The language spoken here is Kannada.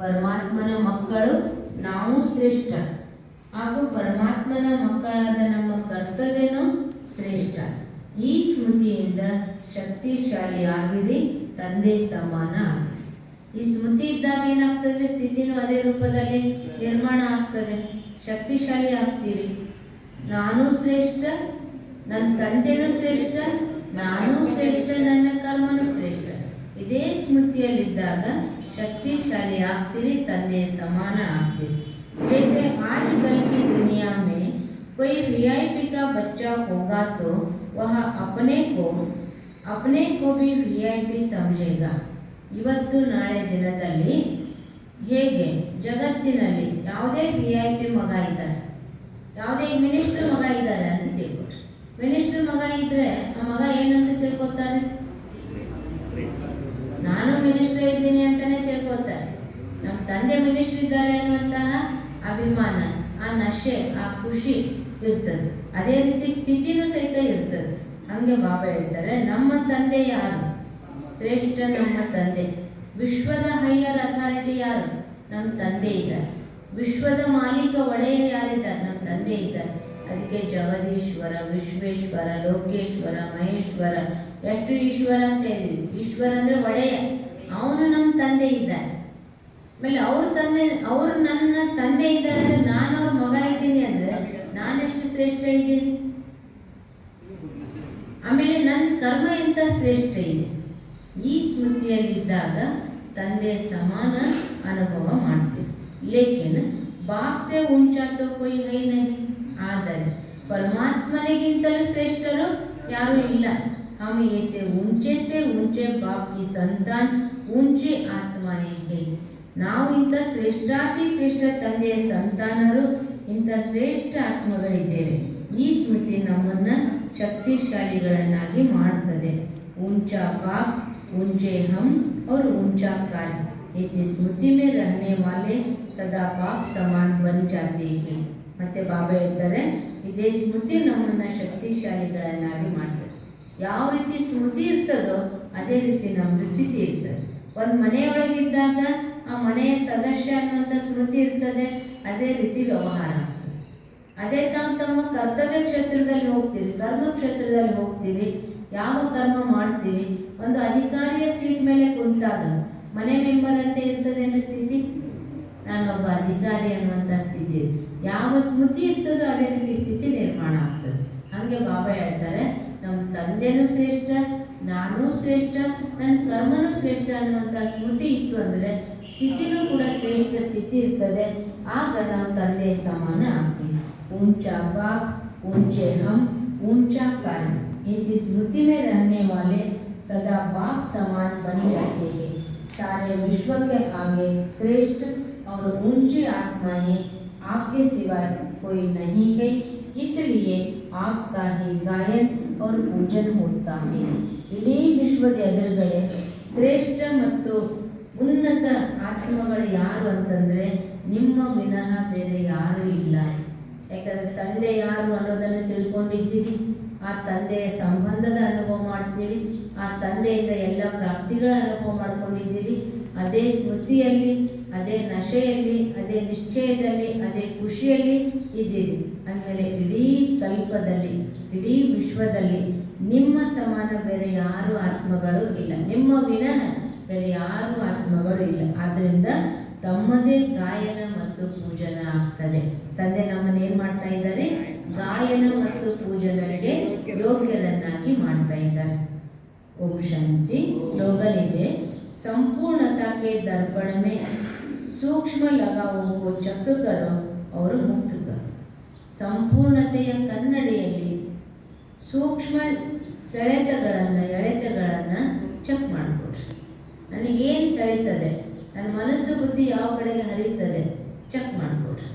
ಪರಮಾತ್ಮನ ಮಕ್ಕಳು ನಾವು ಶ್ರೇಷ್ಠ. ಹಾಗೂ ಪರಮಾತ್ಮನ ಮಕ್ಕಳಾದ ನಮ್ಮ ಕರ್ತವ್ಯನೂ ಶ್ರೇಷ್ಠ. ಈ ಸ್ಮೃತಿಯಿಂದ ಶಕ್ತಿಶಾಲಿಯಾಗಿರಿ, ತಂದೆ ಸಮಾನ ಈ ಸ್ಮೃತಿ ಇದ್ದಾಗ ಏನಾಗ್ತದೆ? ಸ್ಥಿತಿನೂ ಅದೇ ರೂಪದಲ್ಲಿ ನಿರ್ಮಾಣ ಆಗ್ತದೆ. ಶಕ್ತಿಶಾಲಿ ಆಗ್ತೀರಿ ನಾನು ಶ್ರೇಷ್ಠ, ನನ್ನ ತಂದೆನೂ ಶ್ರೇಷ್ಠ, ನಾನು ಶ್ರೇಷ್ಠ, ನನ್ನ ಕರ್ಮನೂ ಶ್ರೇಷ್ಠ. ಇದೇ ಸ್ಮೃತಿಯಲ್ಲಿದ್ದಾಗ ಶಕ್ತಿಶಾಲಿ ಆಗ್ತೀರಿ ತಂದೆ ಸಮಾನ ಆಗ್ತೀರಿ जैसे आजकल की दुनिया में कोई वीआईपी का बच्चा होगा तो वह अपने को अपने को भी वीआईपी समझेगा ಇವತ್ತು ನಾಳೆ ದಿನದಲ್ಲಿ ಹೇಗೆ ಜಗತ್ತಿನಲ್ಲಿ ಯಾವುದೇ ವಿ ಐ ಪಿ ಮಗ ಇದ್ದಾರೆ ಯಾವುದೇ ಮಿನಿಸ್ಟರ್ ಮಗ ಇದ್ದಾರೆ ಅಂತ ತಿಳ್ಕೊಟ್ರೆ ಮಿನಿಸ್ಟರ್ ಮಗ ಇದ್ರೆ ಆ ಮಗ ಏನಂತ ತಿಳ್ಕೊತಾರೆ ತಂದೆ ಮಿನಿಸ್ಟರ್ ಇದ್ದಾರೆ ಅನ್ನುವಂತಹ ಅಭಿಮಾನ, ಆ ನಶೆ, ಆ ಖುಷಿ ಇರ್ತದೆ. ಅದೇ ರೀತಿ ಸ್ಥಿತಿನೂ ಸಹಿತ ಇರ್ತದೆ. ಹಂಗೆ ಬಾಬಾ ಹೇಳ್ತಾರೆ, ನಮ್ಮ ತಂದೆ ಯಾರು? ಶ್ರೇಷ್ಠ ನಮ್ಮ ತಂದೆ. ವಿಶ್ವದ ಹೈಯರ್ ಅಥಾರಿಟಿ ಯಾರು? ನಮ್ಮ ತಂದೆ ಇದ್ದಾರೆ. ವಿಶ್ವದ ಮಾಲೀಕ ಒಡೆಯ ಯಾರಿದ್ದಾರೆ? ನಮ್ಮ ತಂದೆ ಇದ್ದಾರೆ. ಅದಕ್ಕೆ ಜಗದೀಶ್ವರ, ವಿಶ್ವೇಶ್ವರ, ಲೋಕೇಶ್ವರ, ಮಹೇಶ್ವರ, ಎಷ್ಟು ಈಶ್ವರ ಅಂತ ಹೇಳಿದ್ವಿ ಈಶ್ವರ ಅಂದರೆ ಒಡೆಯ. ಅವನು ನಮ್ಮ ತಂದೆ ಇದ್ದಾನೆ. ಆಮೇಲೆ ಅವ್ರ ತಂದೆ ಅವರು ನನ್ನ ತಂದೆ ಇದ್ದಾರೆ ಅಂದ್ರೆ ನಾನು ಅವ್ರ ಮಗ ಇದ್ದೀನಿ ಅಂದರೆ ನಾನೆಷ್ಟು ಶ್ರೇಷ್ಠ ಇದ್ದೀನಿ ಆಮೇಲೆ ನನ್ನ ಕರ್ಮ ಎಂತ ಶ್ರೇಷ್ಠ ಇದೆ ಈ ಸ್ಮೃತಿಯಲ್ಲಿದ್ದಾಗ ತಂದೆ ಸಮಾನ ಅನುಭವ ಮಾಡ್ತೀವಿ ಲೇಕಿನ್ ಬಾಪ್ ಸೆ ऊंचा तो कोई है नहीं ಆದರೆ ಪರಮಾತ್ಮನಿಗಿಂತಲೂ ಶ್ರೇಷ್ಠರು ಯಾರೂ ಇಲ್ಲ हम ऐसे ऊंचे से ऊंचे बाप की संतान ऊंचे ಆತ್ಮನೇ है ನಾವು ಇಂಥ ಶ್ರೇಷ್ಠಾತಿ ಶ್ರೇಷ್ಠ ತಂದೆಯ ಸಂತಾನರು ಇಂಥ ಶ್ರೇಷ್ಠ ಆತ್ಮಗಳಿದ್ದೇವೆ ಈ ಸ್ಮೃತಿ ನಮ್ಮನ್ನು ಶಕ್ತಿಶಾಲಿಗಳನ್ನಾಗಿ ಮಾಡ್ತದೆ ऊंचा बाप ऊंचे हम और ऊंचा कार्य इसी स्मृति में रहने वाले सदा बाप समान बन जाते हैं ಮತ್ತೆ ಬಾಬಾ ಹೇಳ್ತಾರೆ ಇದೇ ಸ್ಮೃತಿ ನಮ್ಮನ್ನು ಶಕ್ತಿಶಾಲಿಗಳನ್ನಾಗಿ ಮಾಡ್ತದೆ ಯಾವ ರೀತಿ ಸ್ಮೃತಿ ಇರ್ತದೋ ಅದೇ ರೀತಿ ನಮ್ಮದು ಸ್ಥಿತಿ ಇರ್ತದೆ ಒಂದು ಮನೆಯೊಳಗಿದ್ದಾಗ ಆ ಮನೆಯ ಸದಸ್ಯ ಅನ್ನುವಂಥ ಸ್ಮೃತಿ ಇರ್ತದೆ, ಅದೇ ರೀತಿ ವ್ಯವಹಾರ ಅದೇ ತಾವು ತಮ್ಮ ಕರ್ತವ್ಯ ಕ್ಷೇತ್ರದಲ್ಲಿ ಹೋಗ್ತೀರಿ, ಕರ್ಮ ಕ್ಷೇತ್ರದಲ್ಲಿ ಹೋಗ್ತೀರಿ, ಯಾವ ಕರ್ಮ ಮಾಡ್ತೀರಿ, ಒಂದು ಅಧಿಕಾರಿಯ ಸೀಟ್ ಮೇಲೆ ಕುಂತಾಗ ಮನೆ ಮೆಂಬರ್ ಅಂತ ಇರ್ತದೆ ಅನ್ನೋ ಸ್ಥಿತಿ? ನಾನೊಬ್ಬ ಅಧಿಕಾರಿ ಅನ್ನುವಂಥ ಸ್ಥಿತಿ ಯಾವ ಸ್ಮೃತಿ ಇರ್ತದೋ ಅದೇ ರೀತಿ ಸ್ಥಿತಿ ನಿರ್ಮಾಣ ಆಗ್ತದೆ. ಹಾಗೆ ಬಾಬಾ ಹೇಳ್ತಾರೆ, ನಮ್ಮ ತಂದೆನೂ ಶ್ರೇಷ್ಠ, ನಾನೂ ಶ್ರೇಷ್ಠ, ನನ್ನ ಕರ್ಮನೂ ಶ್ರೇಷ್ಠ ಅನ್ನುವಂಥ ಸ್ಮೃತಿ ಇತ್ತು ಅಂದರೆ ಸ್ಥಿತಿನೂ ಕೂಡ ಶ್ರೇಷ್ಠ ಸ್ಥಿತಿ ಇರ್ತದೆ ಆಗ ನಾವು ತಂದೆ ಸಮಾನ ಆಗ್ತೀವಿ ऊंचा बाप ऊंचे हम ऊंचा कार्य इसी स्मृति में रहने वाले सदा बाप समान बन जाते हैं सारे विश्व के आगे श्रेष्ठ और ऊंची आत्माएं आपके सिवाय कोई नहीं है इसलिए आपका ही गायन और पूजन होता है ಇಡೀ ವಿಶ್ವದ ಎದುರುಗಡೆ ಶ್ರೇಷ್ಠ ಮತ್ತು ಉನ್ನತ ಆತ್ಮಗಳು ಯಾರು ಅಂತಂದರೆ ನಿಮ್ಮ ವಿನಃ ಬೇರೆ ಯಾರೂ ಇಲ್ಲ. ಯಾಕಂದರೆ ತಂದೆ ಯಾರು ಅನ್ನೋದನ್ನು ತಿಳ್ಕೊಂಡಿದ್ದೀರಿ. ಆ ತಂದೆಯ ಸಂಬಂಧದ ಅನುಭವ ಮಾಡ್ತೀರಿ. ಆ ತಂದೆಯಿಂದ ಎಲ್ಲ ಪ್ರಾಪ್ತಿಗಳ ಅನುಭವ ಮಾಡ್ಕೊಂಡಿದ್ದೀರಿ. ಅದೇ ಸ್ಮೃತಿಯಲ್ಲಿ, ಅದೇ ನಶೆಯಲ್ಲಿ, ಅದೇ ನಿಶ್ಚಯದಲ್ಲಿ, ಅದೇ ಖುಷಿಯಲ್ಲಿ ಇದ್ದೀರಿ. ಅಂದಮೇಲೆ ಇಡೀ ಕಲ್ಪದಲ್ಲಿ, ಇಡೀ ವಿಶ್ವದಲ್ಲಿ ನಿಮ್ಮ ಸಮಾನ ಬೇರೆ ಯಾರು ಆತ್ಮಗಳು ಇಲ್ಲ. ನಿಮ್ಮ ವಿನಃ ಬೇರೆ ಯಾರು ಆತ್ಮಗಳು ಇಲ್ಲ. ಆದ್ದರಿಂದ ತಮ್ಮದೇ ಗಾಯನ ಮತ್ತು ಪೂಜನ ಆಗ್ತದೆ. ತಂದೆ ನಮ್ಮನ್ನು ಏನು ಮಾಡ್ತಾ ಇದ್ದಾರೆ? ಗಾಯನ ಮತ್ತು ಪೂಜನರಿಗೆ ಯೋಗ್ಯರನ್ನಾಗಿ ಮಾಡ್ತಾ ಇದ್ದಾರೆ. ಓಂ ಶಾಂತಿ. ಸ್ಲೋಗನ್ ಇದೆ ಸಂಪೂರ್ಣತಾಕೆ ದರ್ಪಣಮೆ. ಸೂಕ್ಷ್ಮ ಲಗಾವೋ ಚಕ್ರಕರು ಅವರು ಮುಕ್ತಕರು. ಸಂಪೂರ್ಣತೆಯ ಕನ್ನಡಿಯಲ್ಲಿ ಸೂಕ್ಷ್ಮ ಸೆಳೆತಗಳನ್ನು ಎಳೆತಗಳನ್ನು ಚೆಕ್ ಮಾಡಿಕೊಡ್ರಿ ನನಗೇನು ಸೆಳೀತದೆ ನನ್ನ ಮನಸ್ಸು ಬುದ್ಧಿ ಯಾವ ಕಡೆಗೆ ಹರಿಯುತ್ತದೆ? ಚೆಕ್ ಮಾಡಿಕೊಡ್ರಿ.